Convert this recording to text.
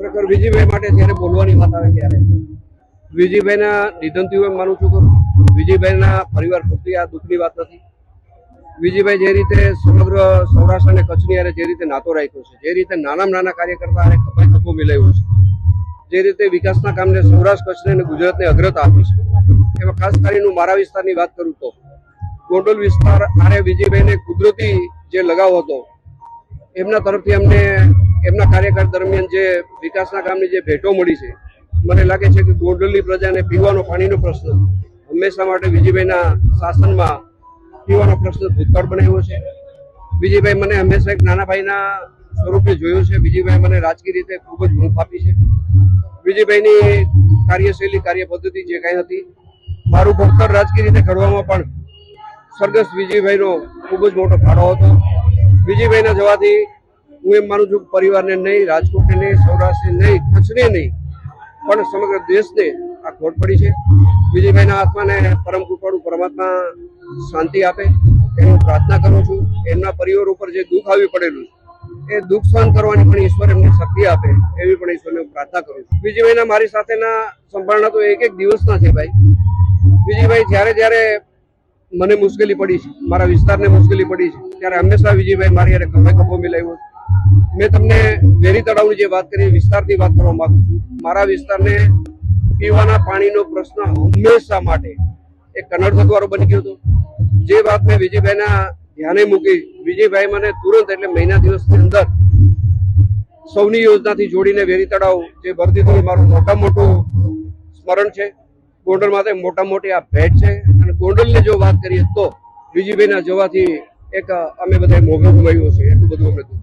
ખરેખર વિજયભાઈ માટે જ્યારે બોલવાની વાત આવે ત્યારે. વિજયભાઈના નિધનથી હું એમ માનું છું કે વિજયભાઈના પરિવાર પૂરતી આ દુઃખની વાત નથી. વિજયભાઈ જે રીતે સમગ્ર સૌરાષ્ટ્ર અને કચ્છની અરે જે રીતે નાતો રાખ્યો છે, જે રીતે નાનામાં નાના કાર્યકર્તા અને ખભે ખભો મિલાવ્યો છે, જે રીતે વિકાસના કામને સૌરાષ્ટ્ર, કચ્છને અને ગુજરાતને અગ્રતા આપી છે. એમાં ખાસ કરીને મારા વિસ્તારની વાત કરું તો ગોંડલ વિસ્તાર આરે વિજયભાઈને કુદરતી જે લગાવ હતો, એમના તરફથી અમને એમના કાર્યકાળ દરમિયાન જે વિકાસના કામની જે ભેટો મળી છે, મને લાગે છે કે ગોંડલની પ્રજાને પીવાનો પાણીનો પ્રશ્ન હંમેશા માટે વિજયભાઈના શાસનમાં પીવાનો પ્રશ્ન ભૂતકાળ બનાવ્યો છે. વિજયભાઈ મને હંમેશા એક નાના ભાઈના સ્વરૂપે જોયો છે. વિજયભાઈ મને રાજકીય રીતે ખૂબ જ હૂંફ આપી છે. વિજયભાઈની કાર્યશૈલી કાર્ય પદ્ધતિ જે કાંઈ હતી, મારું ભણતર રાજકીય રીતે ઘડવામાં પણ સ્વર્ગસ્થ વિજયભાઈનો ખૂબ જ મોટો ફાળો હતો. વિજયભાઈના જવાથી હું એમ માનું છું કે પરિવારને નહીં, રાજકોટને નહીં, સૌરાષ્ટ્રને નહીં, કચ્છને નહીં, પણ સમગ્ર દેશને આ ખોટ પડી છે. વિજયભાઈના આત્માને પરમ કૃપાળું પરમાત્મા શાંતિ આપે. એનું પ્રાર્થના કરું છું, એમના પરિવાર ઉપર જે દુઃખ આવી પડેલું એ દુઃખ સહન કરવાની પણ ઈશ્વર એમને શક્તિ આપે, એવી પણ ઈશ્વરને પ્રાર્થના કરું છું. વિજયભાઈના મારી સાથેના સંભાળના તો એક એક દિવસના છે ભાઈ. વિજયભાઈ જ્યારે જ્યારે મને મુશ્કેલી પડી છે, મારા વિસ્તારને મુશ્કેલી પડી છે, ત્યારે હંમેશા વિજયભાઈ મારી હારે ખભે ખભો મિલાવ્યો મેં તમને વેરી તળાવની જે વાત કરી વિસ્તારની વાત કરવા માંગુ છું. મારા વિસ્તારને પીવાના પાણીનો પ્રશ્ન હંમેશા માટે એક કન્નડ દ્વારા બની ગયો હતો. જે વાત મેં વિજયભાઈના ધ્યાને મૂકી, વિજયભાઈ મને તુરંત એટલે મહિના દિવસની અંદર સૌની યોજનાથી જોડીને વેરી તળાવ જે ભરતી દીધું મારું મોટા મોટું સ્મરણ છે. ગોંડલ માટે મોટા મોટી આ ભેટ છે. અને ગોંડલની જો વાત કરીએ તો વિજયભાઈના જવાથી એક અમે બધા મોભો ગુમાવ્યો છે. એટલું બધું દુઃખ